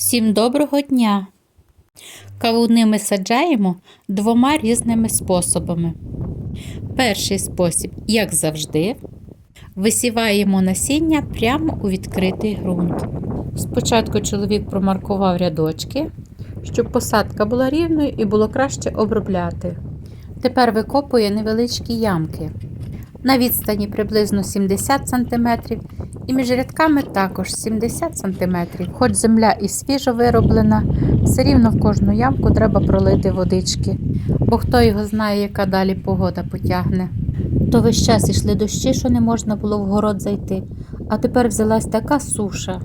Всім доброго дня! Кавуни ми саджаємо двома різними способами. Перший спосіб, як завжди, висіваємо насіння прямо у відкритий ґрунт. Спочатку чоловік промаркував рядочки, щоб посадка була рівною і було краще обробляти. Тепер викопує невеличкі ямки на відстані приблизно 70 см і між рядками також 70 см. Хоч земля і свіжо вироблена, все рівно в кожну ямку треба пролити водички, бо хто його знає, яка далі погода потягне. То весь час ішли дощі, що не можна було в город зайти, а тепер взялась така суша.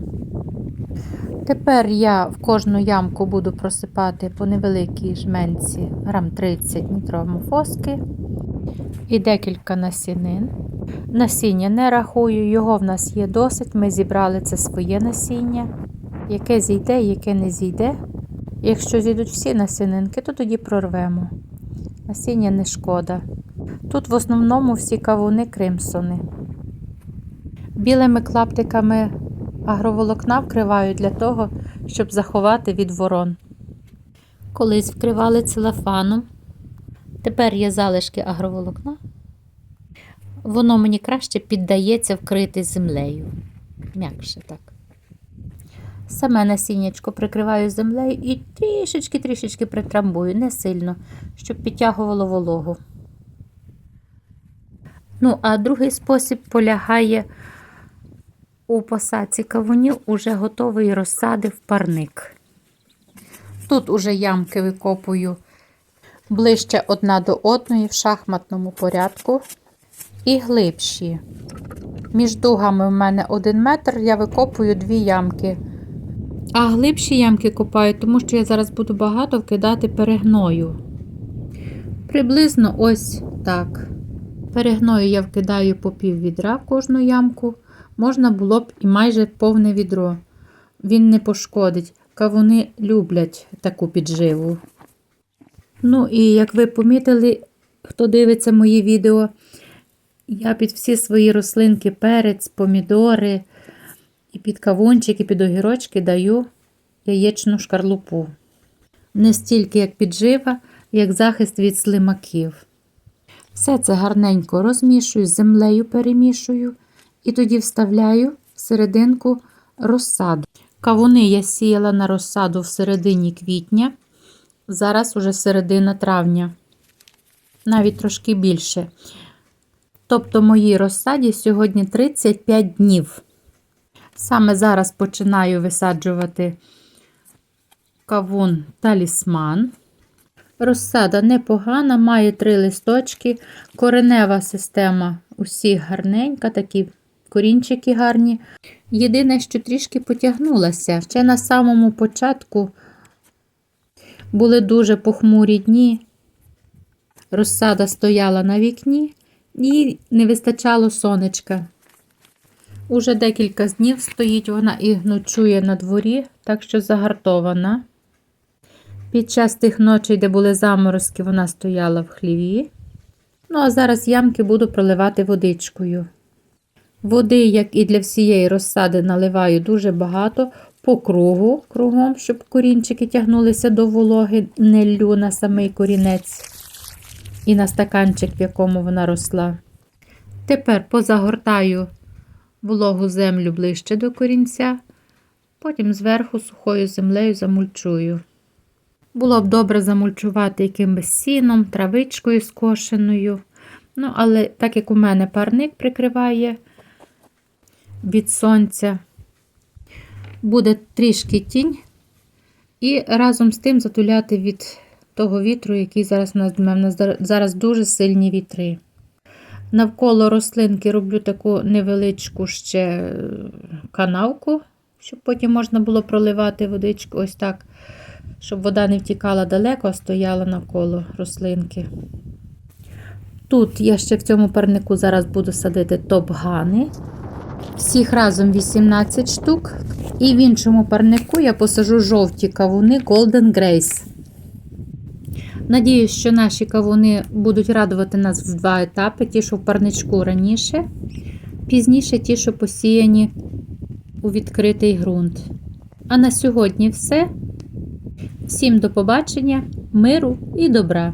Тепер я в кожну ямку буду просипати по невеликій жменці грам 30 нітромофоски і декілька насінин. Насіння не рахую, його в нас є досить. Ми зібрали це своє насіння. Яке зійде, яке не зійде. Якщо зійдуть всі насінинки, то тоді прорвемо. Насіння не шкода. Тут в основному всі кавуни кримсони. Білими клаптиками агроволокна вкриваю для того, щоб заховати від ворон. Колись вкривали целофаном. Тепер є залишки агроволокна. Воно мені краще піддається вкрити землею. М'якше так. Саме насіннячко прикриваю землею і трішечки-трішечки притрамбую, не сильно, щоб підтягувало вологу. Ну, а другий спосіб полягає у посадці кавунів уже готовий розсади в парник. Тут уже ямки викопую ближче одна до одної в шахматному порядку і глибші. Між дугами в мене один метр, я викопую дві ямки. А глибші ямки копаю, тому що я зараз буду багато вкидати перегною. Приблизно ось так. Перегною я вкидаю по пів відра в кожну ямку. Можна було б і майже повне відро. Він не пошкодить. Кавуни люблять таку підживу. Ну і як ви помітили, хто дивиться мої відео, я під всі свої рослинки, перець, помідори, і під кавунчики, під огірочки даю яєчну шкарлупу. Не стільки як піджива, як захист від слимаків. Все це гарненько розмішую, з землею перемішую і тоді вставляю в серединку розсаду. Кавуни я сіяла на розсаду в середині квітня, зараз уже середина травня, навіть трошки більше. Тобто моїй розсаді сьогодні 35 днів. Саме зараз починаю висаджувати кавун талісман. Розсада непогана, має три листочки, коренева система усіх гарненька, такі корінчики гарні. Єдине, що трішки потягнулася. Ще на самому початку були дуже похмурі дні. Розсада стояла на вікні, і не вистачало сонечка. Уже декілька днів стоїть вона і ночує на дворі, так що загартована. Під час тих ночей, де були заморозки, вона стояла в хліві. Ну, а зараз ямки буду проливати водичкою. Води, як і для всієї розсади, наливаю дуже багато по кругу, кругом, щоб корінчики тягнулися до вологи, не ллю на самий корінець і на стаканчик, в якому вона росла. Тепер позагортаю вологу землю ближче до корінця, потім зверху сухою землею замульчую. Було б добре замульчувати якимось сіном, травичкою скошеною. Ну, але так як у мене парник прикриває від сонця, буде трішки тінь, і разом з тим затуляти від того вітру, який зараз у нас дме. У нас зараз дуже сильні вітри. Навколо рослинки роблю таку невеличку ще канавку, щоб потім можна було проливати водичку ось так, щоб вода не втікала далеко, а стояла навколо рослинки. Тут я ще в цьому парнику зараз буду садити топгани. Всіх разом 18 штук. І в іншому парнику я посажу жовті кавуни Golden Grace. Надіюсь, що наші кавуни будуть радувати нас в два етапи: ті, що в парничку раніше, пізніше ті, що посіяні у відкритий ґрунт. А на сьогодні все. Всім до побачення, миру і добра!